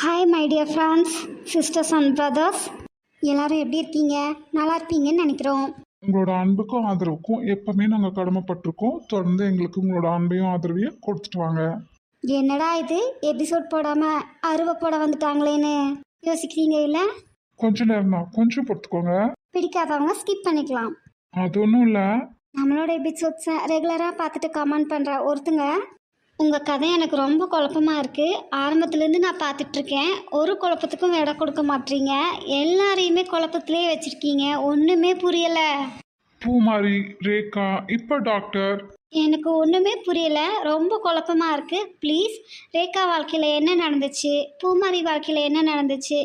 Hi my dear friends sisters and brothers எல்லாரும் எப்படி இருக்கீங்க? நல்லா இருப்பீங்கன்னு நினைக்கிறோம். உங்களோட அன்புக்கும் ஆதரவுக்கும் எப்பவுமே நாங்கள் கடமைப்பட்டிருக்கோம். தொடர்ந்து எங்களுக்கு உங்களோட அன்பையும் ஆதரவையும் கொடுத்துட்டு வாங்க. என்னடா இது? எபிசோட் போடாமல் அருவை போட வந்துட்டாங்களேன்னு யோசிக்கிறீங்க இல்லை? கொஞ்ச நேரம் தான். கொஞ்சம் பொறுத்துக்கோங்க. பிடிக்காதவங்க ஸ்கிப் பண்ணிக்கலாம். அது ஒன்றும் இல்லை. நம்மளோட எபிசோட்ஸை ரெகுலராக பார்த்துட்டு கமெண்ட் பண்ணுற ஒருத்தங்க உங்கள் கதை எனக்கு ரொம்ப குழப்பமாக இருக்குது ஆரம்பத்துலேருந்து நான் பார்த்துட்ருக்கேன். ஒரு குழப்பத்துக்கும் இடம் கொடுக்க மாட்டீங்க. எல்லாரையுமே குழப்பத்திலே வச்சுருக்கீங்க. ஒன்றுமே புரியலை. பூமாரி ரேகா இப்போ டாக்டர். எனக்கு ஒன்றுமே புரியல. ரொம்ப குழப்பமாக இருக்குது ப்ளீஸ் ரேகா வாழ்க்கையில் என்ன நடந்துச்சு? பூமாரி வாழ்க்கையில் என்ன நடந்துச்சு?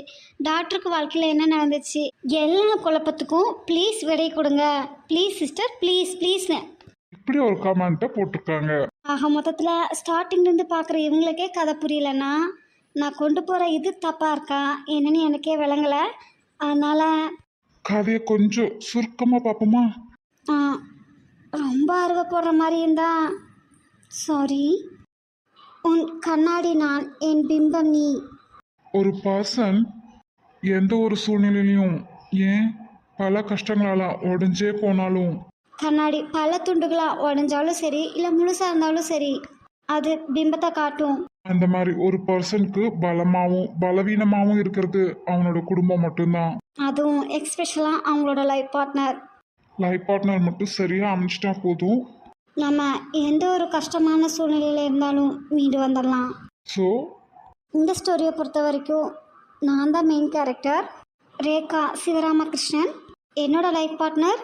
டாக்டருக்கு வாழ்க்கையில் என்ன நடந்துச்சு? எல்லா குழப்பத்துக்கும் ப்ளீஸ் விடை கொடுங்க. ப்ளீஸ் சிஸ்டர் ப்ளீஸ் ப்ளீஸ்னு. இப்படி ஒரு கமெண்ட்டை போட்டிருக்காங்க. ஆக மொத்தத்தில் ஸ்டார்டிங்லேருந்து பார்க்குற இவங்களுக்கே கதை புரியலன்னா நான் கொண்டு போகிற இது தப்பாக இருக்கா? என்னன்னு எனக்கே விளங்கலை. அதனால் கதையை கொஞ்சம் சுருக்கமாக பார்ப்போமா? ஆ, ரொம்ப போடுற மாதிரி இருந்தா சாரி உன் கண்ணாடி நான் என் பிம்பம் நீ. ஒரு பர்சன் எந்த ஒரு சூழ்நிலையிலையும் ஏன் பல கஷ்டங்களால உடஞ்சே போனாலும் கண்ணாடி பல துண்டுகளாக உடஞ்சாலும் சரி இல்லை முழுசாக இருந்தாலும் சரி அது பிம்பத்தை காட்டும். அந்த மாதிரி ஒரு பர்சனுக்கு பலமாகவும் பலவீனமாகவும் இருக்கிறது அவனோட குடும்பம் மட்டும்தான். அதுவும் எக்ஸ்பெஷலாக அவங்களோட லைஃப் பார்ட்னர் லைஃப் பார்ட்னர் மட்டும் சரியாக அமைச்சிட்டா போதும். நம்ம எந்த ஒரு கஷ்டமான சூழ்நிலையில் இருந்தாலும் மீண்டு வந்துடலாம். ஸோ இந்த ஸ்டோரியை பொறுத்த வரைக்கும் நான் தான் மெயின் கேரக்டர் ரேகா சிவராமகிருஷ்ணன் என்னோட லைஃப் பார்ட்னர்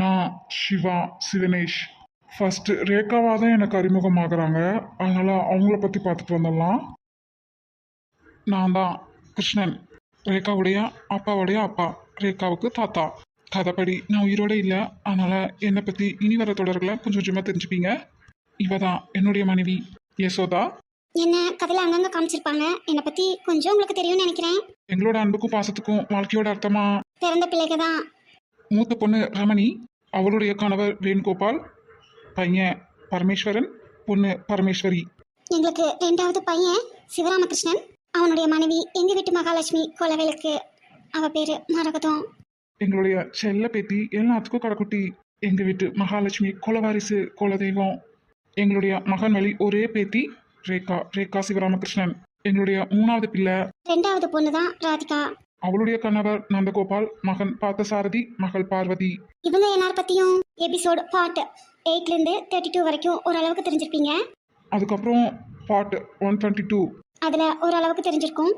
நான் சிவா சிவனேஷ். ஃபர்ஸ்ட் ரேகாவாக தான் எனக்கு அறிமுகமாகறாங்க. அதனால அவங்கள பற்றி பார்த்துட்டு வந்துடலாம். நான் தான் கிருஷ்ணன். ரேகாவுடைய அப்பாவுடைய அப்பா. ரேகாவுக்கு தாத்தா. கதைப்படி நான் உயிரோட இல்லை. அதனால என்னை பற்றி இனி வர தொடர்களை கொஞ்சம் கொஞ்சமாக தெரிஞ்சுப்பீங்க. இவ தான் என்னுடைய மனைவி. யசோதா. என்ன கதையில் அங்கங்கே காமிச்சிருப்பாங்க. என்னை பற்றி கொஞ்சம் உங்களுக்கு தெரியும்னு நினைக்கிறேன். எங்களோட அன்புக்கும் பாசத்துக்கும் வாழ்க்கையோட அர்த்தமா? பிறந்த பிள்ளைங்க தான் மூத்த பொண்ணு ரமணி அவளுடைய கணவர் வேணுகோபால் பையன் பரமேஸ்வரன் பொண்ணு பரமேஸ்வரி. எங்களுக்கு ரெண்டாவது பையன் சிவராமகிருஷ்ணன். அவனுடைய மனைவி எங்க வீட்டு மகாலட்சுமி கொலவேலுக்கு. அவ பேரு மரகதம். எங்களுடைய செல்ல பேத்தி எல்லாத்துக்கும் கடைக்குட்டி. எங்க வீட்டு மகாலட்சுமி குலவாரிசு குலதெய்வம். எங்களுடைய மகன் வழி ஒரே பேத்தி ரேகா ரேகா சிவராமகிருஷ்ணன். எங்களுடைய மூணாவது பிள்ளை. ரெண்டாவது பொண்ணு தான் ராதிகா. அவளுடைய கணவர் நந்தகோபால் மகன் பார்த்தசாரதி மகள் பார்வதி. இவங்க எல்லார் பத்தியும் எபிசோட் பார்ட் எயிட்ல இருந்து தேர்ட்டி டூ வரைக்கும் ஓரளவுக்கு தெரிஞ்சிருப்பீங்க. அதுக்கப்புறம் பாட்டு ஒன் டுவெண்ட்டி டூ அதுல ஓரளவுக்கு தெரிஞ்சிருக்கும்.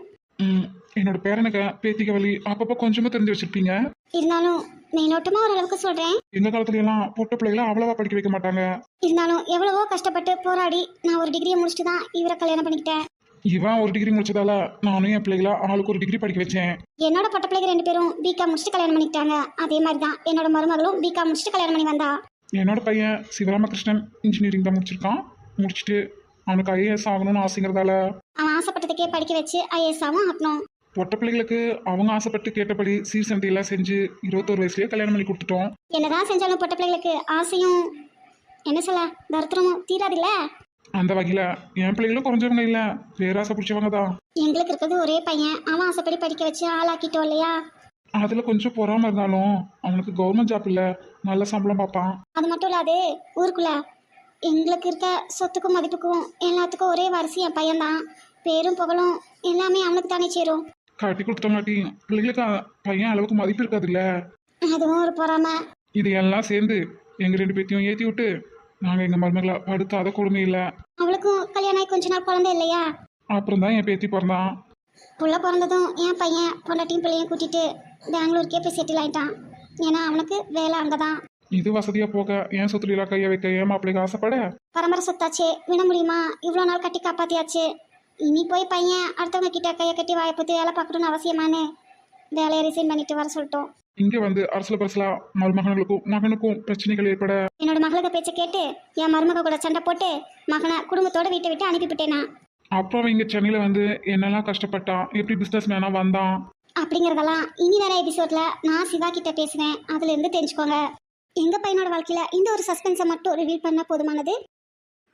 என்னோட பேரனுக்கு பேத்திக வழி அப்பப்போ கொஞ்சமா தெரிஞ்சு வச்சிருப்பீங்க. இருந்தாலும் மேலோட்டமா ஓரளவுக்கு சொல்றேன். எங்க காலத்துல எல்லாம் பொட்ட பிள்ளைகளை அவ்வளவா படிக்க வைக்க மாட்டாங்க. இருந்தாலும் எவ்வளவோ கஷ்டப்பட்டு போராடி நான் ஒரு டிகிரியை முடிச்சுட்டு தான் இவரை கல்யாணம் பண்ணிக்கிட்டேன். இவன் ஒரு டிகிரி முடிச்சதால நானும் என் பிள்ளைகளை ஆளுக்கு ஒரு டிகிரி படிக்க வச்சேன். என்னோட பட்ட பிள்ளைங்க ரெண்டு பேரும் பிகாம் முடிச்சுட்டு கல்யாணம் பண்ணிக்கிட்டாங்க. அதே மாதிரி தான் என்னோட மருமகளும் பிகாம் முடிச்சுட்டு கல்யாணம் பண்ணி வந்தா. என்னோட பையன் சிவராமகிருஷ்ணன் இன்ஜினியரிங் தான் முடிச்சிருக்கான். முடிச்சுட்டு அவனுக்கு ஐஏஎஸ் ஆகணும்னு ஆசைங்கிறதால. அவன் ஆசைப்பட்டதுக்கே படிக்க வச்சு ஐஏஎஸ்ஸாவும் ஆகணும் பொட்ட பிள்ளைகளுக்கு அவங்க ஆசைப்பட்டு கேட்டபடி சீர் சந்தையெல்லாம் செஞ்சு இருபத்தோரு வயசுலயே கல்யாணம் பண்ணி கொடுத்துட்டோம். என்னதான் செஞ்சாலும் பொட்ட பிள்ளைகளுக்கு ஆசையும் என்ன சொல்ல தருத்திரமும் தீராதில்ல? அந்த வகையில என் பிள்ளைகளும் குறைஞ்சவங்க இல்ல. பேராசை பிடிச்சவங்க தான். எங்களுக்கு இருக்கிறது ஒரே பையன். அவன் ஆசைப்படி படிக்க வச்சு ஆளாக்கிட்டோம் இல்லையா? அதுல கொஞ்சம் பொறாம இருந்தாலும் அவனுக்கு கவர்மெண்ட் ஜாப் இல்ல. நல்ல சம்பளம் பார்ப்பான். அது மட்டும் இல்லாது ஊருக்குள்ள எங்களுக்கு இருக்க சொத்துக்கும் மதிப்புக்கும் எல்லாத்துக்கும் ஒரே வாரிசு என் பையன்தான் பேரும் புகழும் எல்லாமே அவனுக்கு தானே சேரும். கட்டி கொடுத்தங்காட்டி பிள்ளைகளுக்கு அ- பையன் அளவுக்கு மதிப்பு இருக்காதுல்ல. அதுவும் ஒரு பொறாம. இது எல்லாம் சேர்ந்து எங்க ரெண்டு பேத்தையும் ஏத்தி விட்டு நாங்க எங்க மருமகளை படுத்தாத கொடுமை இல்ல. அவளுக்கும் கல்யாணம் ஆகி கொஞ்ச நாள் குழந்தை இல்லையா? அப்புறம் தான் என் பேத்தி பிறந்தான். புள்ள பிறந்ததும் என் பையன் பொண்டாட்டியும் பிள்ளையும் கூட்டிட்டு பெங்களூருக்கே போய் செட்டில் ஆயிட்டான். ஏன்னா அவனுக்கு வேலை அங்கதான். இது வசதியா போக என் சொத்துல கைய வைக்க ஏன் மாப்பிள்ளைக்கு ஆசைப்பட? பரம்பரை சொத்தாச்சே விட முடியுமா? இவ்வளோ நாள் கட்டி காப்பாத்தியாச்சு. இனி போய் பையன் அடுத்தவங்க கிட்ட கையை கட்டி வாயை பற்றி வேலை பார்க்கணும்னு அவசியமானு வேலையை ரிசைன் பண்ணிட்டு வர சொல்லிட்டோம். இங்க வந்து அரசுல பரசலா மருமகனுக்கும் மகனுக்கும் பிரச்சனைகள் ஏற்பட என்னோட மகளுக்கு பேச்சை கேட்டு என் மருமக கூட சண்டை போட்டு மகனை குடும்பத்தோட வீட்டை விட்டு அனுப்பிவிட்டேனா? அப்புறம் இங்க சென்னையில வந்து என்னெல்லாம் கஷ்டப்பட்டான் எப்படி பிசினஸ் மேனா வந்தான்? அப்படிங்கிறதெல்லாம் இனி வர எபிசோட்ல நான் சிவா கிட்ட பேசுவேன். அதுல இருந்து தெரிஞ்சுக்கோங்க. எங்க பையனோட வாழ்க்கையில இந்த ஒரு சஸ்பென்ஸை மட்டும் ரிவீல் பண்ணா போதுமானது?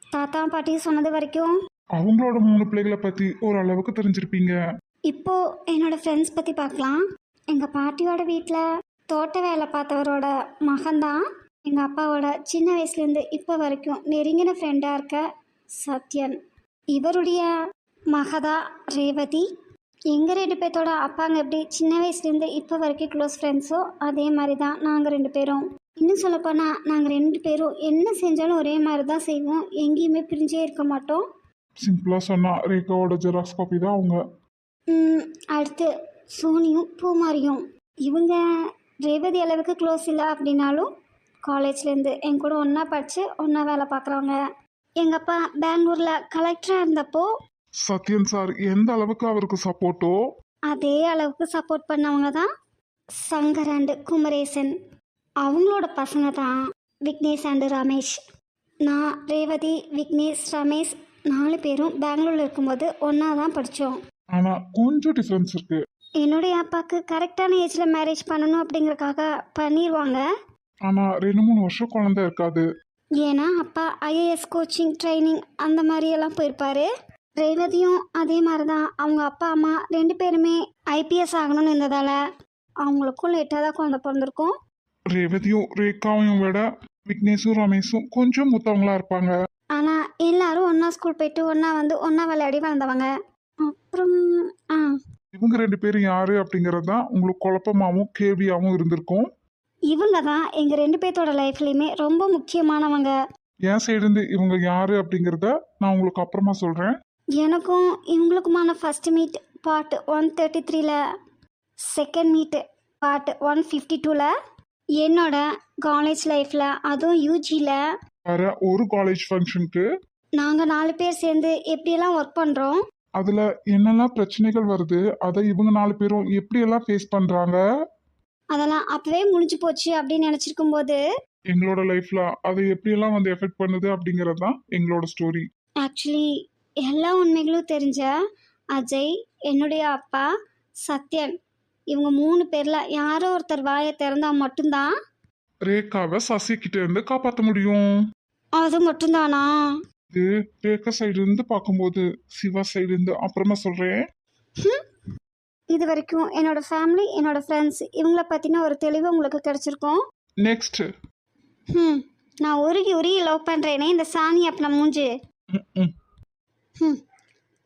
தாத்தா பாட்டி சொன்னது வரைக்கும் அவங்களோட மூணு பிள்ளைகளை பத்தி ஓரளவுக்கு தெரிஞ்சிருப்பீங்க. இப்போது என்னோடய ஃப்ரெண்ட்ஸ் பற்றி பார்க்கலாம். எங்கள் பாட்டியோட வீட்டில் தோட்ட வேலை பார்த்தவரோட மகன்தான். எங்கள் அப்பாவோட சின்ன வயசுலேருந்து இப்போ வரைக்கும் நெருங்கின ஃப்ரெண்டாக இருக்க சத்யன். இவருடைய மகதா ரேவதி. எங்கள் ரெண்டு பேர்த்தோட அப்பாங்க எப்படி சின்ன வயசுலேருந்து இப்போ வரைக்கும் க்ளோஸ் ஃப்ரெண்ட்ஸோ அதே மாதிரி தான் நாங்கள் ரெண்டு பேரும். இன்னும் சொல்லப்போனால் நாங்கள் ரெண்டு பேரும் என்ன செஞ்சாலும் ஒரே மாதிரி தான் செய்வோம். எங்கேயுமே பிரிஞ்சே இருக்க மாட்டோம். சிம்பிளாக சொன்னால் ரேகாவோட ஜெராக்ஸ் காப்பி தான் அவங்க. அடுத்து சோனியும் பூமாரியும். இவங்க ரேவதி அளவுக்கு க்ளோஸ் இல்லை அப்படின்னாலும் காலேஜ்லேருந்து என் கூட ஒன்றா படித்து ஒன்றா வேலை பார்க்குறவங்க எங்கள் அப்பா பெங்களூரில் கலெக்டராக இருந்தப்போ சத்யன் சார் எந்த அளவுக்கு அவருக்கு சப்போர்ட்டோ அதே அளவுக்கு சப்போர்ட் பண்ணவங்க தான் சங்கர் அண்டு குமரேசன். அவங்களோட பசங்க தான் விக்னேஷ் அண்டு ரமேஷ். நான் ரேவதி விக்னேஷ் ரமேஷ் நாலு பேரும் பெங்களூரில் இருக்கும்போது ஒன்றா தான் படித்தோம் ஆனால் கொஞ்சம் டிஃப்ரென்ஸ் இருக்கு. என்னுடைய அப்பாவுக்கு கரெக்டான ஏஜில் மேரேஜ் பண்ணணும் அப்படிங்கறக்காக பண்ணிடுவாங்க ஆனால் ரெண்டு மூணு வருஷம் குழந்தை இருக்காது. ஏன்னா அப்பா ஐஏஎஸ் கோச்சிங் ட்ரைனிங் அந்த மாதிரியெல்லாம் போயிருப்பாரு. ரேவதியும் அதே மாதிரி தான் அவங்க அப்பா அம்மா ரெண்டு பேருமே ஐபிஎஸ் ஆகணும்னு இருந்ததால் அவங்களுக்கும் லேட்டாக தான் குழந்தை பிறந்திருக்கும். ரேவதியும் ரேகாவையும் விட விக்னேஷும் ரமேஷும் கொஞ்சம் மூத்தவங்களா இருப்பாங்க. ஆனால் எல்லாரும் ஒன்றா ஸ்கூல் போயிட்டு ஒன்றா வந்து ஒன்றா விளையாடி வளர்ந்தவங்க. அப்புறம் ஆ. இவங்க ரெண்டு பேரும் யாரு அப்படிங்கிறது தான் உங்களுக்கு குழப்பமாகவும் கேள்வியாகவும் இருந்திருக்கும். இவங்க தான் எங்கள் ரெண்டு பேர்த்தோட லைஃப்லேயுமே ரொம்ப முக்கியமானவங்க. என் சைடு இருந்து இவங்க யாரு அப்படிங்கிறத நான் உங்களுக்கு அப்புறமா சொல்கிறேன் எனக்கும் இவங்களுக்குமான first meet part one thirty த்ரீல second meet part one fifty டூவில் என்னோட காலேஜ் லைஃப்பில் அதுவும் யூஜியில் வர ஒரு காலேஜ் ஃபங்க்ஷனுக்கு நாங்கள் நாலு பேர் சேர்ந்து எப்படியெல்லாம் ஒர்க் பண்ணுறோம் அதில் என்னெல்லாம் பிரச்சனைகள் வருது அதை இவங்க நாலு பேரும் எப்படியெல்லாம் ஃபேஸ் பண்ணுறாங்க அதெல்லாம் அப்போவே முடிஞ்சு போச்சு அப்படின்னு நினச்சிருக்கும் போது எங்களோட லைஃப்பில் அதை எப்படியெல்லாம் வந்து எஃபெக்ட் பண்ணுது அப்படிங்கிறது தான் எங்களோட ஸ்டோரி ஆக்சுவலி எல்லா உண்மைகளும் தெரிஞ்ச அஜய் என்னுடைய அப்பா சத்யன் இவங்க மூணு பேரில் யாரோ ஒருத்தர் வாயை திறந்தா மட்டும்தான் ரேகாவை சசி கிட்ட இருந்து காப்பாற்ற முடியும். அது மட்டும்தானா? இது ரேகா சைடு இருந்து பார்க்கும்போது சிவா சைடு இருந்து அப்புறமா சொல்கிறேன் இது வரைக்கும் என்னோட ஃபேமிலி என்னோட ஃப்ரெண்ட்ஸ் இவங்கள பற்றின ஒரு தெளிவு உங்களுக்கு கிடச்சிருக்கும். நெக்ஸ்ட் ம் நான் உருகி உருகி லவ் பண்ணுறேனே இந்த சாணி அப்பன மூஞ்சி. ம்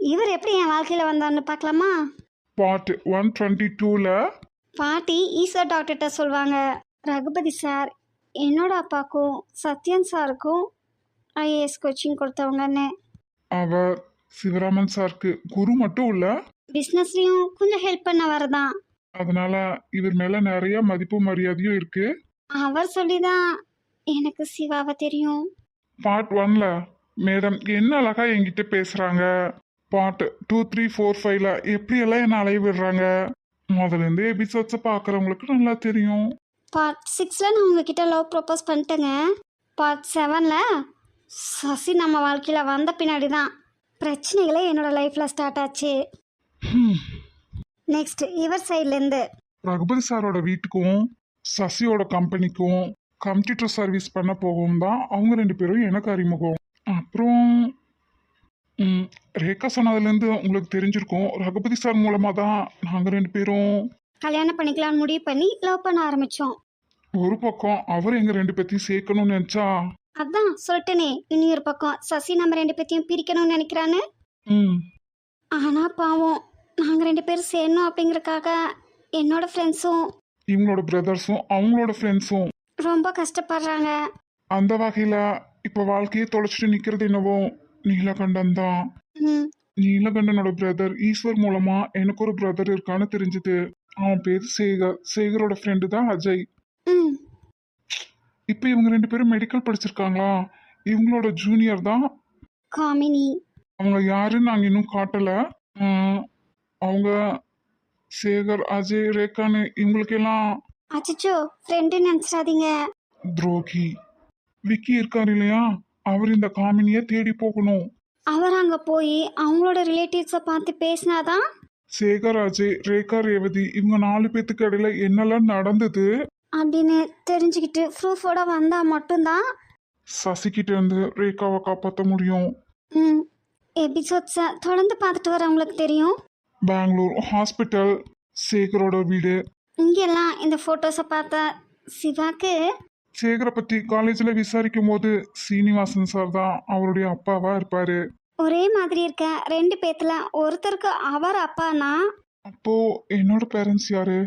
இவர் எப்படி என் வாழ்க்கையில் வந்தார்னு பார்க்கலாமா? பார்ட் ஒன் டுவெண்ட்டி டூவில் பாட்டி ஈஸ்வர் டாக்டர்கிட்ட சொல்லுவாங்க ரகுபதி சார் என்னோட அப்பாவுக்கும் சத்யன் சாருக்கும் ஐஏஎஸ் கோச்சிங் கொடுத்தவங்கன்னு. அவர் சிவராமன் சாருக்கு குரு மட்டும் இல்லை. பிஸ்னஸ்லேயும் கொஞ்சம் ஹெல்ப் பண்ண வரதான் அதனால இவர் மேலே நிறைய மதிப்பு மரியாதையும் இருக்கு. அவர் சொல்லி தான் எனக்கு சிவாவை தெரியும். பார்ட் ஒன்ல மேடம் என்ன அழகா என்கிட்ட பேசுறாங்க? பார்ட் டூ த்ரீ ஃபோர் ஃபைவ்ல எப்படியெல்லாம் என்ன அலைய விடுறாங்க? முதல்ல இருந்து எபிசோட்ஸை பார்க்குறவங்களுக்கு நல்லா தெரியும். பார்ட் சிக்ஸில் நான் உங்ககிட்ட லவ் ப்ரப்போஸ் பண்ணிட்டேங்க. பார்ட் செவனில் சசி நம்ம வாழ்க்கையில் வந்த பின்னாடி தான் பிரச்சனைகளே என்னோட லைஃப்பில் ஸ்டார்ட் ஆச்சு. நெக்ஸ்ட் இவர் சைட்லேருந்து ரகுபதி சாரோட வீட்டுக்கும் சசியோட கம்பெனிக்கும் கம்ப்யூட்டர் சர்வீஸ் பண்ண போகவும் தான் அவங்க ரெண்டு பேரும் எனக்கு அறிமுகம். அப்புறம் ரேகா சொன்னதுலேருந்து உங்களுக்கு தெரிஞ்சிருக்கும் ரகுபதி சார் மூலமாக தான் நாங்கள் ரெண்டு பேரும் கல்யாணம் பண்ணிக்கலாம்னு முடிவு பண்ணி லவ் பண்ண ஆரம்பித்தோம் ஒரு பக்கம் அவர் எங்கள் ரெண்டு பேர்த்தையும் சேர்க்கணும்னு நினச்சா அதான் சொல்லிட்டேனே இனி ஒரு பக்கம் சசி நம்ம ரெண்டு பேர்த்தையும் பிரிக்கணும்னு நினைக்கிறான்னு. ம். ஆனால் பாவம் நாங்கள் ரெண்டு பேரும் சேரணும் அப்படிங்கறக்காக என்னோட ஃப்ரெண்ட்ஸும் இவங்களோட பிரதர்ஸும் அவங்களோட ஃப்ரெண்ட்ஸும் ரொம்ப கஷ்டப்படுறாங்க. அந்த வகையில் இப்போ வாழ்க்கையை தொலைச்சிட்டு நிற்கிறது என்னவோ நீலகண்டன் தான். நீலகண்டனோட பிரதர் ஈஸ்வர் மூலமா எனக்கு ஒரு பிரதர் இருக்கான்னு தெரிஞ்சது. அவன் பேர் சேகர் சேகரோட ஃப்ரெண்டு தான் அஜய். இப்போ இவங்க ரெண்டு பேரும் மெடிக்கல் படிச்சிருக்காங்களா? இவங்களோட ஜூனியர் தான். காமினி. அவங்க யாருன்னு நாங்கள் இன்னும் காட்டலை. அவங்க சேகர் அஜய் ரேகான்னு இவங்களுக்கெல்லாம் அச்சச்சோ ஃப்ரெண்டு நினச்சிடாதீங்க. துரோகி. விக்கி இருக்கார் இல்லையா? அவர் இந்த காமினியை தேடி போகணும். அவர் அங்கே போய் அவங்களோட ரிலேட்டிவ்ஸை பார்த்து பேசினாதான்? சேகர் அஜய் ரேகா ரேவதி இவங்க நாலு பேத்துக்கு இடையில என்னெல்லாம் நடந்தது? அப்படின்னு தெரிஞ்சுக்கிட்டு ப்ரூஃபோட வந்தால் மட்டும்தான் சசிகிட்ட இருந்து ரேகாவை காப்பாற்ற முடியும். ம் எபிசோட்ஸை தொடர்ந்து பார்த்துட்டு வரவங்களுக்கு தெரியும். பெங்களூர் ஹாஸ்பிட்டல் சேகரோட வீடு. இங்கெல்லாம் இந்த ஃபோட்டோஸை பார்த்தா சிவாக்கு சேகரை பற்றி காலேஜில் விசாரிக்கும் போது சீனிவாசன் சார் தான் அவருடைய அப்பாவா இருப்பாரு. ஒரே மாதிரி இருக்க ரெண்டு பேத்துல ஒருத்தருக்கு அவர் அப்பானா? அப்போ என்னோட பேரண்ட்ஸ் யாரு?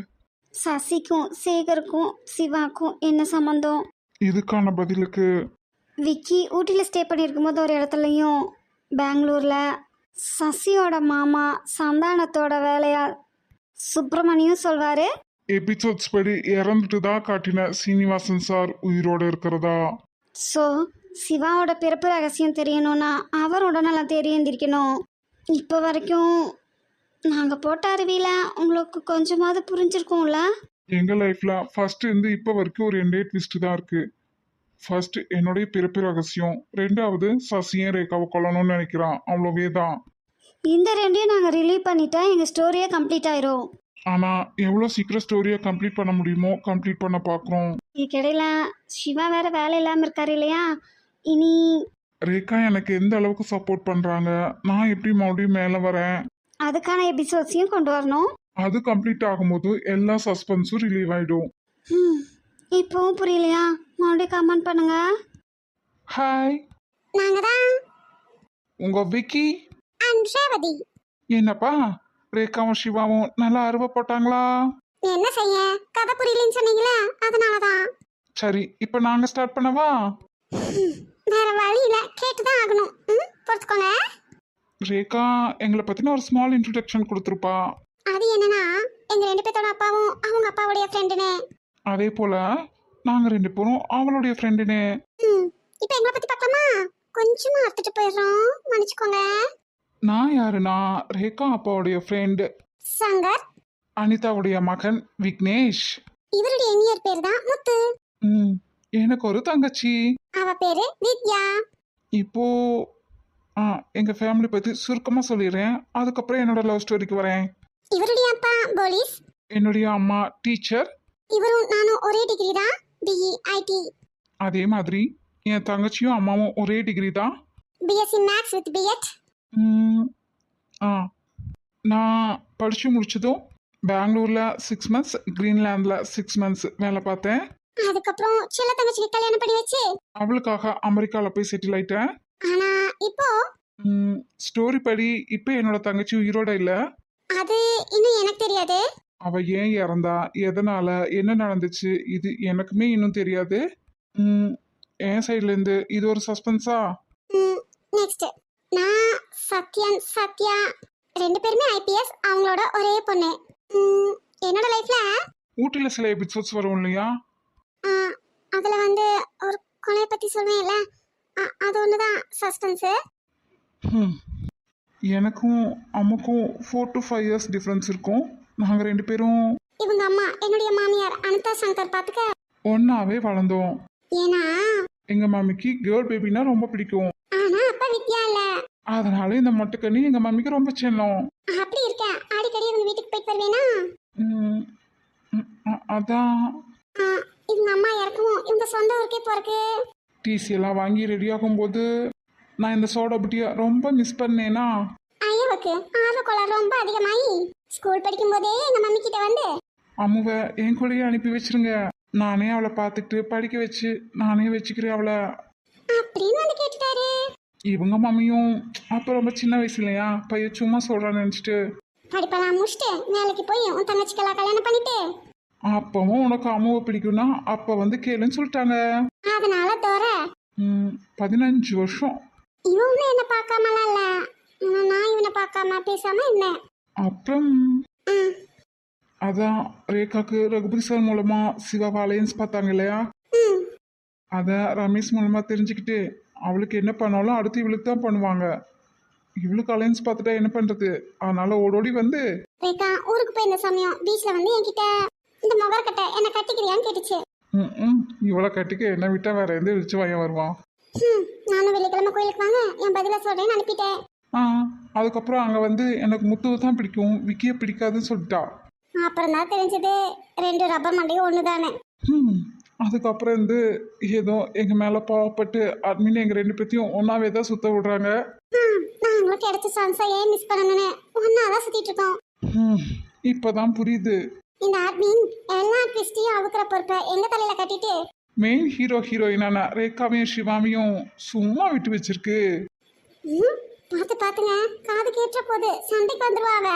சசிக்கும் சேகருக்கும் சிவாக்கும் என்ன சம்மந்தம் இதுக்கான பதிலுக்கு. விக்கி ஊட்டியில் ஸ்டே பண்ணியிருக்கும் போது ஒரு இடத்துலையும் பெங்களூரில் சசியோட மாமா சந்தானத்தோட வேலையா சுப்பிரமணியும் சொல்வார். எபிசோட்ஸ் படி இறந்துட்டு தான் காட்டின சீனிவாசன் சார் உயிரோட இருக்கிறதா? ஸோ சிவாவோட பிறப்பு ரகசியம் தெரியணும்னா அவர் உடனெல்லாம் தேடி எந்திரிக்கணும். இப்போ வரைக்கும் நாங்கள் போட்ட அறிவியில் உங்களுக்கு கொஞ்சமாவது புரிஞ்சிருக்கும்ல? எங்க லைஃப்ல ஃபர்ஸ்ட் இருந்து இப்போ வரைக்கும் ஒரு ரெண்டே ட்விஸ்ட் தான் இருக்கு. ஃபர்ஸ்ட் என்னுடைய பிறப்பு ரகசியம் ரெண்டாவது சசியும் ரேகாவை கொல்லணும்னு நினைக்கிறான். அவ்வளோவே தான். இந்த ரெண்டையும் நாங்கள் ரிலீவ் பண்ணிட்டா எங்கள் ஸ்டோரியே கம்ப்ளீட் ஆயிரும். ஆனா எவ்வளோ சீக்கிரம் ஸ்டோரியை கம்ப்ளீட் பண்ண முடியுமோ கம்ப்ளீட் பண்ண பார்க்குறோம் இதுக்கிடையில சிவா வேற வேலை இல்லாமல் இருக்காரு இல்லையா? இனி ரேகா எனக்கு எந்த அளவுக்கு சப்போர்ட் பண்றாங்க? நான் எப்படி மறுபடியும் மேலே வரேன்? அதுக்கான எபிசோட்ஸையும் கொண்டு வரணும். அது கம்ப்ளீட் ஆகும்போது எல்லா சஸ்பென்ஸும் ரிலீவ் ஆயிடும். ம், இப்போவும் புரியலையா? மறுபடியும் கமெண்ட் பண்ணுங்க. ஹாய் நாங்கள் தான் உங்க விக்கி? அன்ஷாவதி என்னப்பா? ரேகாவும் சிவாவும் நல்லா அருவ போட்டாங்களா? என்ன செய்ய? கதை புரியலன்னு சொன்னீங்களா அதனால தான் சரி இப்போ நாங்க ஸ்டார்ட் பண்ணவா? வேற வழி இல்லை கேட்டு தான் ஆகணும். ம் பொறுத்துக்கோங்க. ரேகா எங்களை பத்தின ஒரு ஸ்மால் இன்ட்ரடக்ஷன் கொடுத்துருப்பா. அது என்னன்னா எங்க ரெண்டு பேர்த்தோட அப்பாவும் அவங்க அப்பாவுடைய ஃப்ரெண்டுனே அதே போல நாங்க ரெண்டு பேரும் அவளுடைய ஃப்ரெண்டுனே இப்போ எங்களை பத்தி பார்க்கலாமா? கொஞ்சமா அறுத்துட்டு போயிடுறோம். மன்னிச்சுக்கோங்க. நான் யாருன்னா ரேகா அப்பாவுடைய ஃப்ரெண்டு சங்கர். அனிதாவுடைய மகன் விக்னேஷ். இவருடைய இனியர் பேர் தான் முத்து. ம் எனக்கு ஒரு தங்கச்சி. அவ பேரு வித்யா இப்போ ஆ எங்க ஃபேமிலி பத்தி சுருக்கமா சொல்லிடுறேன். அதுக்கப்புறம் என்னோட லவ் ஸ்டோரிக்கு வரேன். இவருடைய அப்பா போலீஸ்? என்னுடைய அம்மா டீச்சர் இவரும் நானும் ஒரே டிகிரி தான். பிஇ ஐடி அதே மாதிரி என் தங்கச்சியும் அம்மாவும் ஒரே டிகிரி தான். பிஎஸ்சி மேக்ஸ் வித் பிஎட் ஆ. நான் படித்து முடிச்சதும் பெங்களூரில் சிக்ஸ் மந்த்ஸ் கிரீன்லாண்டில் சிக்ஸ் மந்த்ஸ் வேலை பார்த்தேன். அதுக்கப்புறம் சின்ன தங்கச்சிக்கு கல்யாணம் பண்ணி வச்சு? அவளுக்காக அமெரிக்காவில் போய் செட்டில் ஆயிட்டேன். ஆனா இப்போ? ஸ்டோரி படி இப்போ என்னோட தங்கச்சி உயிரோட இல்லை. அது இன்னும் எனக்கு தெரியாது. அவள் ஏன் இறந்தா? எதனால? என்ன நடந்துச்சு? இது எனக்குமே இன்னும் தெரியாது. என் சைட்லேருந்து இது ஒரு சஸ்பென்ஸா நெக்ஸ்ட் நான் சத்யன் சத்யா ரெண்டு பேருமே ஐபிஎஸ் அவங்களோட ஒரே பொண்ணு. என்னோட லைஃப்ல ஊட்டியில் சில எபிசோட்ஸ் வரும் இல்லையா? அதுல வந்து ஒரு கொலையை பத்தி சொல்வேன்ல அது ஒண்ணுதான் சஸ்பென்ஸ் ஹம். எனக்கும் அம்மாக்கும் four to five years difference இருக்கும். நாங்கள் ரெண்டு பேரும் இவங்க அம்மா என்னுடைய மாமியார் அனிதா சங்கர் பாத்துக்க. ஒன்றாவே வளர்ந்தோம். ஏன்னா? எங்கள் மம்மிக்கு கேர்ள் பேபினா ரொம்ப பிடிக்கும். ஆனா அப்ப வித்யா இல்ல? அதனால இந்த மொட்டைக்கண்ணி எங்கள் மம்மிக்கு ரொம்ப செல்லம். அப்படி இருக்க? அடிக்கடி இவங்க வீட்டுக்கு போயிட்டு வருவேனா? அதான். இவங்க அம்மா இறக்கவும் இவங்க சொந்த ஊருக்கே போறக்கு. டிசி எல்லாம் வாங்கி ரெடி ஆகும்போது நான் இந்த சோடா புட்டியை ரொம்ப மிஸ் பண்ணேனா? ஐயாவுக்கு ஆர்வ கோளாறு ரொம்ப அதிகமாயி. ஸ்கூல் படிக்கும் போதே எங்க மம்மி கிட்ட வந்து அம்முவை என் கூடயே அனுப்பி வச்சிருங்க. நானே அவளை பார்த்துட்டு படிக்க வச்சு நானே வச்சுக்கிறேன் அவளை. அப்படின்னு வந்து கேட்டுட்டாரு. இவங்க மம்மியும் அப்போ ரொம்ப சின்ன வயசு இல்லையா? பையன் சும்மா சொல்கிறான்னு நினச்சிட்டு. படிப்பெல்லாம் முடிச்சுட்டு வேலைக்கு போய் உன் தங்கச்சிக்கெல்லாம் கல்யாணம் பண்ணிட்டு. அப்பவும் உனக்கு அம்மாவை பிடிக்கும்னா அப்போ வந்து கேளுன்னு சொல்லிட்டாங்க. அதனால தோற? பதினஞ்சு வருஷம். இவன் என்ன பார்க்காமலாம் இல்ல? நான் இவனை பார்க்காம பேசாம இருந்தேன் அப்புறம் அதான் ரேகாக்கு ரகுபதி சார் மூலமாக சிவாவை அலையன்ஸ் பார்த்தாங்க இல்லையா. அதை ரமேஷ் மூலமாக தெரிஞ்சுக்கிட்டு அவளுக்கு என்ன பண்ணாலும் அடுத்து இவளுக்கு தான் பண்ணுவாங்க. இவளுக்கு அலையன்ஸ் பார்த்துட்டா என்ன பண்ணுறது அதனால ஓடோடி வந்து ரேகா ஊருக்கு போயிருந்த சமயம் பீச்ல வந்து என்கிட்ட இந்த முகரக்கட்டை என்ன கட்டிக்கிறியான்னு கேட்டுச்சு. ம் ம் இவளை கட்டிக்க என்ன விட்டா வேற எந்த விழிச்சு வாயன் வருவான். ம், நானும் வெள்ளிக்கிழமை கோயிலுக்கு வாங்க. என் பதில சொல்றேன்னு அனுப்பிட்டேன். ஆ அதுக்கப்புறம் அங்கே வந்து எனக்கு முத்துவை தான் பிடிக்கும். விக்கியை பிடிக்காதுன்னு சொல்லிட்டா. அப்புறம் தான் தெரிஞ்சது ரெண்டு ரப்பர் மண்டையும் ஒன்று ம் அதுக்கப்புறம் வந்து ஏதோ எங்கள் மேலே பாவப்பட்டு அட்மின் எங்கள் ரெண்டு பேர்த்தையும் ஒன்றாவே தான் சுத்த விடுறாங்க. நாங்களும் கிடைச்ச சான்ஸை ஏன் மிஸ் பண்ணணும்னு ஒன்னா தான் சுத்திட்டு இருக்கோம். ம், இப்பதான் புரியுது. இந்த அட்மின் எல்லா ட்விஸ்டையும் அவுக்கிற பொறுப்பை எங்க தலையில கட்டிட்டு? மெயின் ஹீரோ ஹீரோயினான ரேகாவையும் சிவாவையும் சும்மா விட்டு வச்சிருக்கு. ம், பார்த்து பார்த்துங்க. காது கேட்ட போது சண்டைக்கு வந்துருவாங்க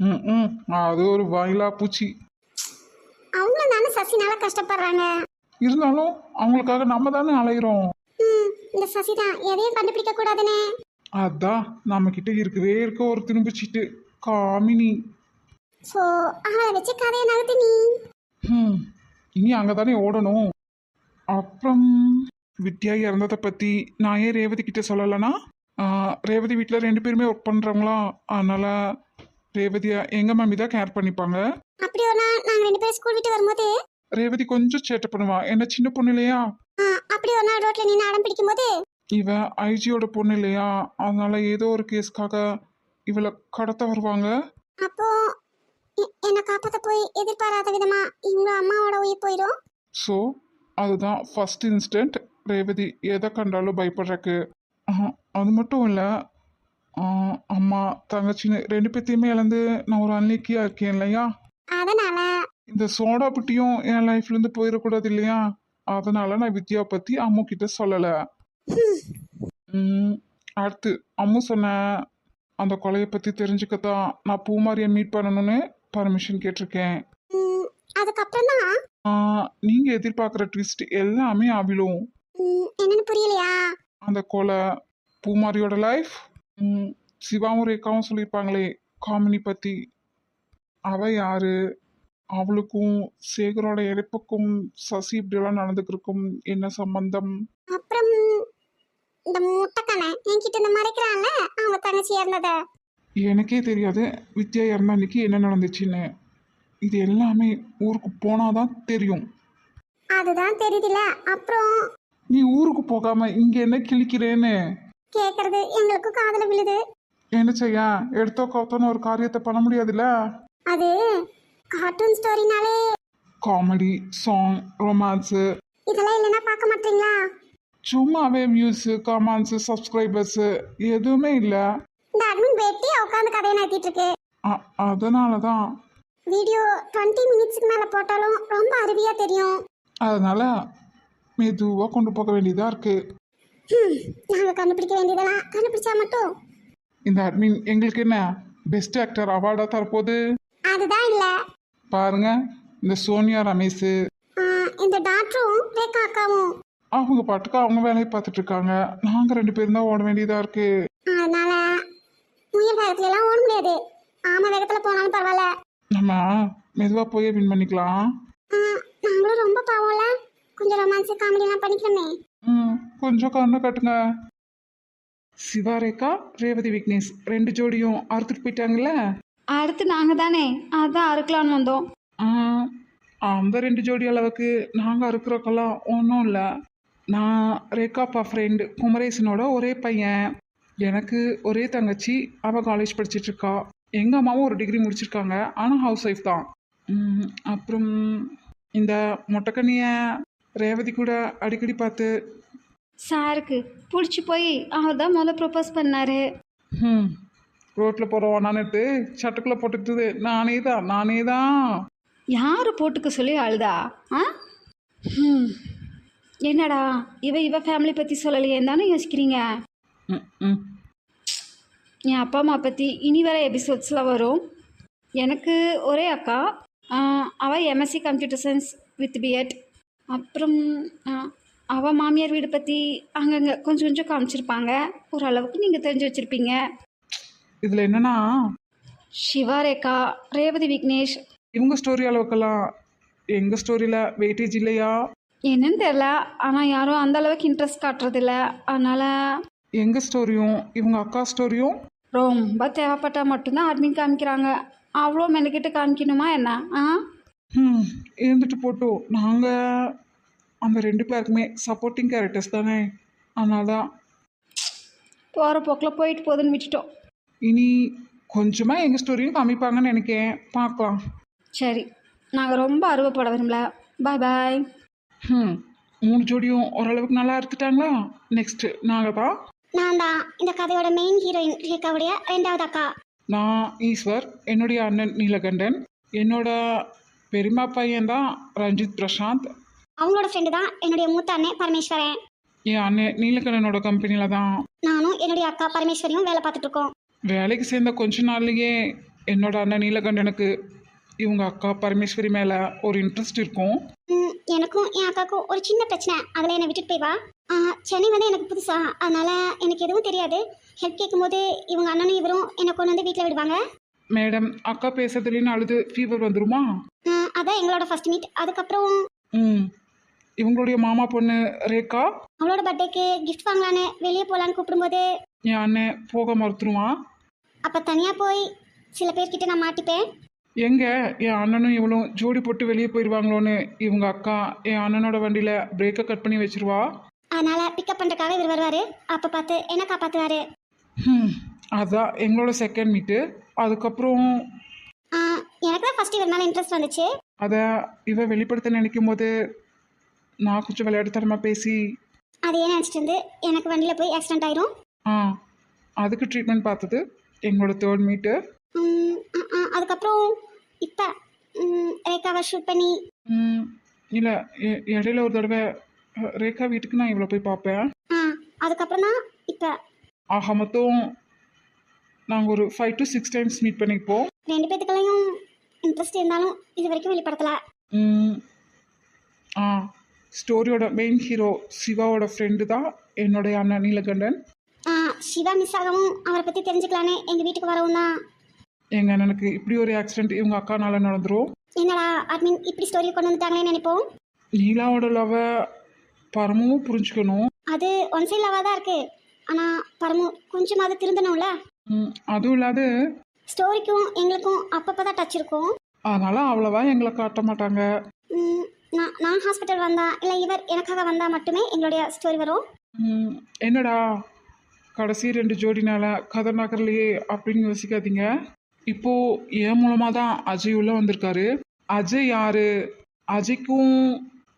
ம் ம் அது ஒரு வாயிலா பூச்சி. அவங்களும் தானே சசினால கஷ்டப்படுறாங்க. இருந்தாலும் அவங்களுக்காக நம்ம தானே அலையிறோம். ம், இந்த சசி தான் எதையும் கண்டுபிடிக்க கூடாதுன்னு அதான் நம்ம கிட்ட இருக்கவே இருக்க ஒரு திரும்பிச்சிட்டு காமினி. ஸோ அவளை வச்சு கதையை நகர்த்து நீ ம் இனி அங்கே தானே ஓடணும். அப்புறம் வித்யா இறந்ததை பற்றி நான் ஏன் ரேவதி கிட்ட சொல்லலைன்னா? ஆ, ரேவதி வீட்டில் ரெண்டு பேருமே ஒர்க் பண்ணுறவங்களா அதனால் ரேவதியை எங்கள் மம்மி தான் கேர் பண்ணிப்பாங்க? அப்படி நாள் நாங்கள் ரெண்டு பேரும் ஸ்கூல் விட்டு வரும்போது ரேவதி கொஞ்சம் சேட்டை பண்ணுவா. என்ன சின்ன பொண்ணு இல்லையா? அப்படி ஒரு நாள் ரோட்ல நின்று அடம் பிடிக்கும் போது இவ ஐஜியோட பொண்ணு இல்லையா? அதனால ஏதோ ஒரு கேஸ்க்காக இவளை கடத்த வருவாங்க. அப்போ என்னை காப்பாற்ற போய் எதிர்பாராத விதமா இவங்க அம்மாவோட உயிர் போயிடும் ஸோ அதுதான் ஃபர்ஸ்ட் இன்ஸ்டன்ட் ரேவதி எதை கண்டாலும் பயப்படுறக்கு. அது மட்டும் இல்லை அம்மா தங்கச்சின்னு ரெண்டு பேர்த்தையுமே இழந்து நான் ஒரு அன்னைக்கியாக இருக்கேன் இல்லையா? அதனால. இந்த சோடா புட்டியும் என் லைஃப்லேருந்து போயிடக்கூடாது இல்லையா? அதனால நான் வித்யா பற்றி அம்மு கிட்ட சொல்லலை. அடுத்து அம்மு சொன்ன அந்த கொலையை பற்றி தெரிஞ்சுக்கத்தான் நான் பூமாரியை மீட் பண்ணணும்னு பர்மிஷன் கேட்டிருக்கேன். அதுக்கப்புறம் தான் நீங்கள் எதிர்பார்க்குற ட்விஸ்ட் எல்லாமே அவிழும். என்னன்னு புரியலையா? அந்த கொலை பூமாரியோட லைஃப் சிவாவும் ரேகாவும் சொல்லியிருப்பாங்களே காமினி பற்றி அவ யாரு? அவளுக்கும் சேகரோட இறப்புக்கும் சசி இப்படியெல்லாம் நடந்துக்கிறதுக்கும் என்ன சம்பந்தம்? அப்புறம் இந்த முட்டைக்கண்ணை என்கிட்ட இந்த மறைக்கிறான்ல அவங்க தங்கச்சி இறந்தத எனக்கே தெரியாது வித்யா இறந்த அன்னைக்கு என்ன நடந்துச்சுன்னு. இது எல்லாமே ஊருக்கு போனாதான் தெரியும். அதுதான் தெரியுதுல அப்புறம்? நீ ஊருக்கு போகாம இங்க என்ன கிழிக்கிறேன்னு? கேக்குறது எங்களுக்கும் காதுல விழுது. என்ன செய்ய? எடுத்தோ கவுத்தோன்னு ஒரு காரியத்தை பண்ண முடியாதுல்ல? அது கார்ட்டூன் ஸ்டோரினாலே காமெடி சாங் ரொமான்ஸு இதெல்லாம் இல்லைன்னா பார்க்க மாட்டீங்களா? சும்மாவே வியூஸு கமெண்ட்ஸு சப்ஸ்கிரைபர்ஸு எதுவுமே இல்லை. இந்த அட்மின் வெட்டி உட்காந்து கதையை நடத்திட்டு இருக்கு அதனால தான் வீடியோ டுவெண்ட்டி மினிட்ஸ்க்கு மேலே போட்டாலும் ரொம்ப அருவியா தெரியும். அதனால மெதுவாக கொண்டு போக வேண்டியதாக இருக்குது ஹம், நாங்க கண்டுபிடிக்க வேண்டியதெல்லாம் கண்டுபிடிச்சா மட்டும். இந்த அட்மின் எங்களுக்கு என்ன பெஸ்ட் ஆக்டர் அவார்டாக தரப்போகுது? அதுதான் இல்ல. பாருங்க இந்த சோனியா ரமேஷ். இந்த டாக்டரும் ரேகா அக்காவும். அவங்க பாட்டுக்கு அவங்க வேலையை பார்த்துட்டு இருக்காங்க. நாங்கள் ரெண்டு பேரும் தான் ஓட வேண்டியதாக இருக்கு. அதனால முயல் வேகத்துல எல்லாம் ஓட முடியாது. ஆமை வேகத்துல போனாலும் பரவாயில்ல. நம்ம மெதுவாக போய் வின் பண்ணிக்கலாம். நாங்களும் ரொம்ப பாவம்ல. கொஞ்சம் ரொமான்ஸ் காமெடி எல்லாம் பண்ணிக்கிறோமே ம் கொஞ்சம் கண்ணை கட்டுங்க. சிவாரேகா ரேவதி விக்னேஷ் ரெண்டு ஜோடியும் அறுத்துட்டு போயிட்டாங்கல்ல? அடுத்து நாங்க தானே? அதான் அறுக்கலான்னு வந்தோம். ஆ, அந்த ரெண்டு ஜோடி அளவுக்கு நாங்கள் அறுக்கிறோக்கெல்லாம் ஒன்றும் இல்லை. நான் ரேகாப்பா ஃப்ரெண்டு குமரேசனோட ஒரே பையன். எனக்கு ஒரே தங்கச்சி அவள் காலேஜ் படிச்சிட்டு இருக்கா எங்கள் அம்மாவும் ஒரு டிகிரி முடிச்சிருக்காங்க. ஆனால் ஹவுஸ் ஒய்ஃப் தான். ம், அப்புறம் இந்த மொட்டைக்கண்ணியை ரேவதி கூட அடிக்கடி பார்த்து சாருக்கு பிடிச்சி போய் அவர் தான் முதல்ல ப்ரொப்போஸ் பண்ணாரு. ம் ரோட்டில் போகிறோம் நானுட்டு சட்டுக்குள்ளே போட்டுட்டு நானே தான் நானே தான். யார் போட்டுக்க சொல்லி அழுதா? ஆ? ஹம். என்னடா இவ இவ ஃபேமிலி பற்றி சொல்லலையே தானே யோசிக்கிறீங்க? ம் ம் என் அப்பா அம்மா பற்றி இனி வர எபிசோட்ஸில் வரும். எனக்கு ஒரே அக்கா. ஆஹ் அவ MSc computer science with BEd அப்புறம் ஆஹ் அவ மாமியார் வீடு பற்றி அங்கங்கே கொஞ்சம் கொஞ்சம் காமிச்சிருப்பாங்க. ஓரளவுக்கு நீங்கள் தெரிஞ்சு வச்சுருப்பீங்க. இதில் என்னன்னா சிவா ரேகா ரேவதி விக்னேஷ். இவங்க ஸ்டோரி அளவுக்கெல்லாம் எங்கள் ஸ்டோரியில் வெயிட்டேஜ் இல்லையா? என்னன்னு தெரில ஆனால் யாரும் அந்த அளவுக்கு இன்ட்ரெஸ்ட் காட்டுறதில்ல. அதனால் எங்கள் ஸ்டோரியும் இவங்க அக்கா ஸ்டோரியும் ரொம்ப தேவைப்பட்டால் மட்டும்தான் அட்மின் காமிக்கிறாங்க. அவ்வளோ மெனக்கிட்டு காமிக்கணுமா என்ன? ஆ? ம் இருந்துட்டு போட்டோம் நாங்கள் அந்த ரெண்டு பேருக்குமே சப்போர்ட்டிங் கேரக்டர்ஸ் தானே. அதனால தான் போகிற போக்கில் போயிட்டு போகுதுன்னு விட்டுட்டோம். இனி கொஞ்சமாக எங்கள் ஸ்டோரியும் காமிப்பாங்கன்னு நினைக்கிறேன் பார்க்கலாம் சரி நாங்கள் ரொம்ப அருவப்பட விரும்பல பாய் பாய் ம் மூணு ஜோடியும் ஓரளவுக்கு நல்லா எடுத்துட்டாங்களா? நெக்ஸ்ட்டு நாங்கள் தான் நான் தான் இந்த கதையோட மெயின் ஹீரோயின் ரேகாவுடைய ரெண்டாவது அக்கா. நான் ஈஸ்வர் என்னுடைய அண்ணன் நீலகண்டன் என்னோட பெரியம்மா பையன்தான் ரஞ்சித் பிரசாந்த். அவங்களோட ஃப்ரெண்டு தான் என்னுடைய மூத்த அண்ணன் பரமேஸ்வரன். என் அண்ணன் நீலகண்டனோட கம்பெனியில் தான். நானும் என்னுடைய அக்கா பரமேஸ்வரியும் வேலை பார்த்துட்டு இருக்கோம் வேலைக்கு சேர்ந்த கொஞ்ச நாள்லயே என்னோட அண்ணன் நீலகண்டனுக்கு இவங்க அக்கா பரமேஸ்வரி மேலே ஒரு இன்ட்ரெஸ்ட் இருக்கும். எனக்கும் என் அக்காவுக்கும் ஒரு சின்ன பிரச்சனை. அதில் என்னை விட்டுட்டு போய் வா. சென்னை வந்து எனக்கு புதுசா. அதனால எனக்கு எதுவும் தெரியாது. ஹெல்ப் கேட்கும்போது இவங்க அண்ணனும் இவரும் என்னை கொண்டு வந்து வீட்டில் விடுவாங்க. மேடம் அக்கா பேசுறதுலேன்னு அழுது ஃபீவர் வந்துருமா? அதான் எங்களோட ஃபர்ஸ்ட் மீட் அதுக்கப்புறம் ம். இவங்களுடைய மாமா பொண்ணு ரேகா? அவளோட பர்த்டேக்கு gift வாங்கலான்னு வெளியே போகலான்னு கூப்பிடும்போது என் அண்ணன் போக மறுத்துருவான். அப்போ தனியாக போய் சில பேர்கிட்ட நான் மாட்டிப்பேன். எங்க? என் அண்ணனும் இவளும் ஜோடி போட்டு வெளியே போயிடுவாங்களோன்னு இவங்க அக்கா என் அண்ணனோட வண்டியில் பிரேக்கை கட் பண்ணி வச்சிருவா. அதனால பிக்கப் பண்ணுறதுக்காக இவர் வருவார். அப்போ பார்த்து என்ன காப்பாற்றுவார் ம் அதான் எங்களோட செகண்ட் மீட்டு அதுக்கப்புறம் எனக்கு தான் ஃபர்ஸ்ட் இவர் மேலே இன்ட்ரெஸ்ட் வந்துச்சு. அதை இவ வெளிப்படுத்த நினைக்கும் போது நான் கொஞ்சம் விளையாட்டுத்தனமாக பேசி அதையே நினச்சிட்டு இருந்து எனக்கு வண்டியில் போய் ஆக்சிடென்ட் ஆயிரும். ஆ அதுக்கு ட்ரீட்மெண்ட் பார்த்தது எங்களோட தேர்ட் மீட்டு அதுக்கப்புறம் இப்போ ரேகாவை ஷூட் பண்ணி இல்லை இடையில ஒரு தடவை ரேகா வீட்டுக்கு நான் இவ்வளோ போய் பார்ப்பேன். அதுக்கப்புறம் தான் இப்போ ஆக மொத்தம் நாங்கள் ஒரு five to six times meet பண்ணிப்போம் ரெண்டு பேத்துக்குள்ளேயும் இன்ட்ரெஸ்ட் இருந்தாலும் இது வரைக்கும் வெளிப்படுத்தலை. ஆ ஸ்டோரியோட மெயின் ஹீரோ சிவாவோட ஃப்ரெண்டு தான் என்னுடைய அண்ணன் நீலகண்டன். சிவா மிஸ் ஆகவும் அவரை பற்றி தெரிஞ்சுக்கலான்னு எங்கள் வீட்டுக்கு வரவும் தான் எங்கள் அண்ணனுக்கு இப்படி ஒரு ஆக்சிடென்ட் இவங்க அக்கானால நடந்துரும்? என்னடா அட்மின் இப்படி ஸ்டோரி கொண்டு வந்துட்டாங்களேன்னு நினைப்போம்? நீலாவோட லவ பரமும் புரிஞ்சுக்கணும். அது ஒன் சைட் லவாக தான் இருக்குது ஆனால் பரமு கொஞ்சமாவது திருந்தணும்ல? ம், அதுவும் இல்லாத ஸ்டோரிக்கும் எங்களுக்கும் அப்பப்போ தான் டச் இருக்கும். அதனால அவ்வளவா எங்களை காட்ட மாட்டாங்க. ம், நான் நான் ஹாஸ்பிட்டல் வந்தா இல்லை இவர் எனக்காக வந்தால் மட்டுமே எங்களுடைய ஸ்டோரி வரும். ம், என்னடா? கடைசி ரெண்டு ஜோடினால கதை நகரலையே அப்படின்னு யோசிக்காதீங்க. இப்போ என் மூலமாக தான் அஜய் உள்ள வந்திருக்காரு. அஜய் யாரு? அஜய்க்கும்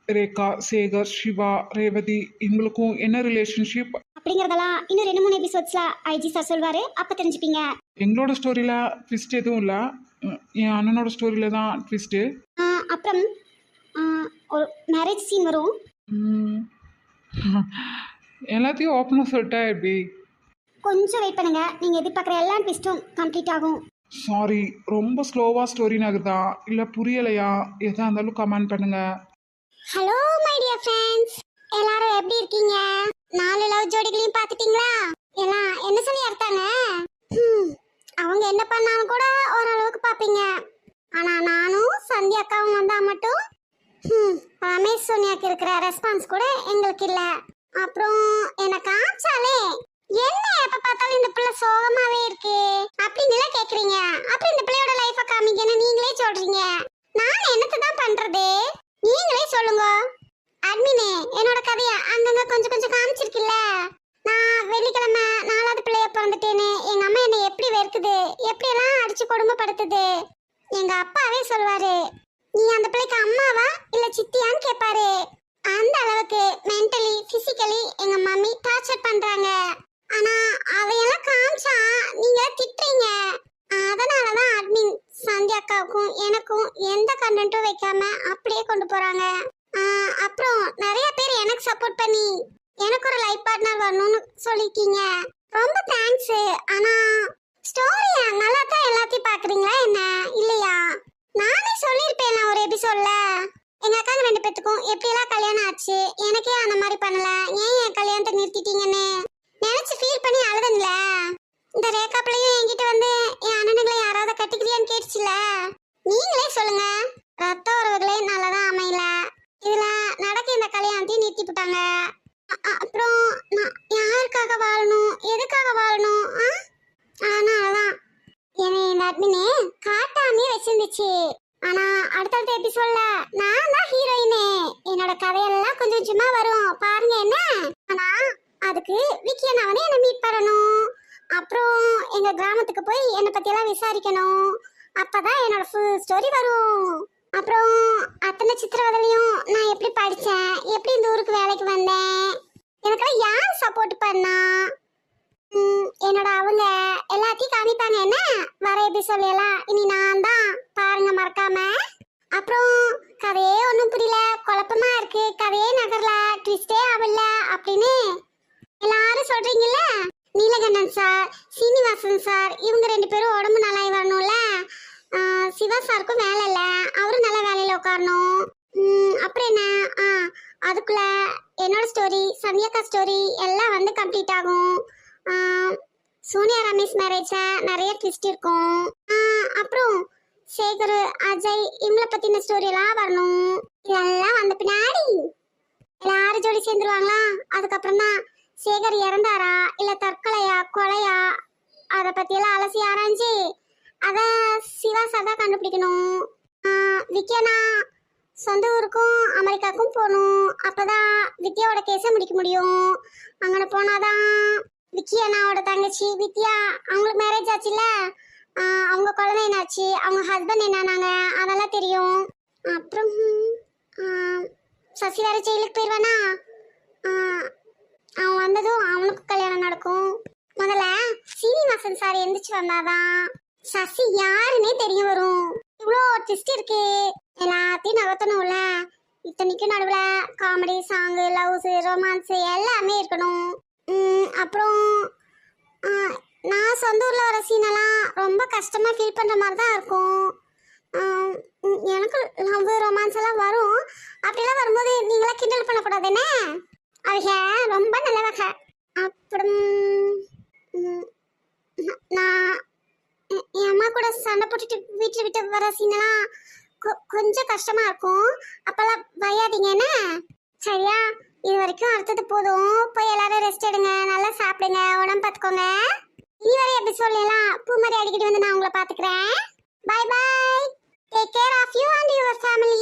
ரேகா சேகர் சிவா ரேவதி இவங்களுக்கும் என்ன ரிலேஷன்ஷிப் அப்படிங்கிறதெல்லாம் இன்னும் ரெண்டு மூணு எபிசோட்ஸில் ஐஜி சார் சொல்வார். அப்போ தெரிஞ்சுப்பீங்க. எங்களோட ஸ்டோரியில் ட்விஸ்ட் எதுவும் இல்லை. என் அண்ணனோட ஸ்டோரியில் தான் ட்விஸ்ட்டு ஆ, அப்புறம் ஒரு மேரேஜ் சீன் வரும். எல்லாத்தையும் ஓப்பனாக சொல்லிட்டா எப்படி? கொஞ்சம் வெயிட் பண்ணுங்க. நீங்கள் எதிர்பார்க்குற எல்லா ட்விஸ்ட்டும் கம்ப்ளீட் ஆகும். சாரி ரொம்ப ஸ்லோவாக ஸ்டோரி நகர்தா? இல்லை புரியலையா? எதா இருந்தாலும் கமெண்ட் பண்ணுங்க. ஹலோ மை டியர் ஃப்ரெண்ட்ஸ் எல்லாரும் எப்படி இருக்கீங்க? நாலு லவ் ஜோடிகளையும் பார்த்துட்டீங்களா? எல்லாம் என்ன சொல்லி அர்த்தாங்க அவங்க என்ன பண்ணாலும் கூட ஓரளவுக்கு பார்ப்பீங்க. ஆனா நானும் சந்தியா அக்காவும் வந்தா மட்டும் ரமேஷ் சோனியாக்கு இருக்கிற ரெஸ்பான்ஸ் கூட எங்களுக்கு இல்ல. அப்புறம் என்ன காமிச்சாலே எந்த கண்டென்ட்டும் வைக்காம எப்படி எபிசோட்ல நான் தான் ஹீரோயினு என்னோட கதையெல்லாம் கொஞ்சம் கொஞ்சமா வரும். பாருங்க என்ன? ஆனா அதுக்கு விக்கி நான் வந்து என்ன மீட் பண்ணணும். அப்புறம் எங்க கிராமத்துக்கு போய் என்னை பத்தி எல்லாம் விசாரிக்கணும். அப்பதான் என்னோட ஃபுல் ஸ்டோரி வரும். அப்புறம் அத்தனை சித்திரவதையிலையும் நான் எப்படி படிச்சேன்? எப்படி இந்த ஊருக்கு வேலைக்கு வந்தேன்? எனக்கெல்லாம் யார் சப்போர்ட் பண்ணா? ம், என்னோட அவங்க எல்லாத்தையும் காமிப்பாங்க. என்ன? வர எபிசோட் எல்லாம். இனி நான் தான். பாருங்க மறக்காம. அப்புறம் கதையே ஒன்றும் புரியல. குழப்பமா இருக்கு. கதையே நகரல. ட்விஸ்டே ஆகல அப்படின்னு எல்லாரும் சொல்றீங்கல்ல? நீலகண்ணன் சார் சீனிவாசன் சார் இவங்க ரெண்டு பேரும் உடம்பு நல்லா வரணும்ல? சிவா சாருக்கும் வேலை இல்லை. அவரும் நல்ல வேலையில் உட்காரணும். அப்புறம் என்ன? ஆ அதுக்குள்ள என்னோட ஸ்டோரி சந்தியாக்கா ஸ்டோரி எல்லாம் வந்து கம்ப்ளீட் ஆகும். சோனியா ரமேஷ் மேரேஜ்ல நிறைய ட்விஸ்ட் இருக்கும். அப்புறம் சேகர் அஜய் இவங்கள பத்தின ஸ்டோரி எல்லாம் வரணும். இதெல்லாம் வந்த பின்னாடி. எல்லாரும் ஜோடி சேர்ந்துருவாங்களா? அதுக்கப்புறம் தான் சேகர் இறந்தாரா? இல்ல தற்கொலையா கொலையா? அத பத்தி எல்லாம் அலசி ஆராய்ஞ்சு அத சிவா சதா தான் கண்டுபிடிக்கணும் விக்கியனா சொந்த ஊருக்கும் அமெரிக்காவுக்கும் போகணும். அப்பதான் வித்யாவோட கேஸை முடிக்க முடியும். அங்கே போனாதான் விக்கியனாவோட தங்கச்சி வித்யா அவங்களுக்கு மேரேஜ் ஆச்சுல்ல? அவங்க குழந்தை என்னாச்சு? அவங்க ஹஸ்பண்ட் என்னானாங்க அதெல்லாம் தெரியும். அப்புறம் சசி வேற ஜெயிலுக்கு போயிடுவானா அவன் வந்ததும் அவனுக்கு கல்யாணம் நடக்கும். முதல்ல சீனிவாசன் சார் எந்திரிச்சு வந்தாதான். சசி யாருன்னே தெரிய வரும். இவ்வளோ ட்விஸ்ட் இருக்கு. எல்லாத்தையும் நகர்த்தணும்ல. இத்தனைக்கும் நடுவில் காமெடி சாங்கு லவ்ஸு ரொமான்ஸு எல்லாமே இருக்கணும். அப்புறம் நான் சொந்த ஊரில் வர சீனெல்லாம் ரொம்ப கஷ்டமாக ஃபீல் பண்ணுற மாதிரி தான் இருக்கும் எனக்கு லவ் ரொமான்ஸ் எல்லாம் வரும். அப்படிலாம் வரும்போது நீங்களாம் கிண்டல் பண்ணக்கூடாது என்ன? அவங்க ரொம்ப நல்லவங்க அப்புறம் நான் என் அம்மா கூட சண்டை போட்டுட்டு வீட்டை விட்டு வர சீனெல்லாம் கொஞ்சம் கஷ்டமாக இருக்கும். அப்போல்லாம் பயயாதீங்க என்ன? சரியா? இது வரைக்கும் அடுத்தது போதும். போய் எல்லாரும் ரெஸ்ட் எடுங்க. நல்லா சாப்பிடுங்க. உடம்பு பார்த்துக்கோங்க. இதுவரை எபிசோட்லாம் பூமாரி அடிக்கடி வந்து நான் உங்களை பாத்துக்கிறேன் bye bye take care of you and your family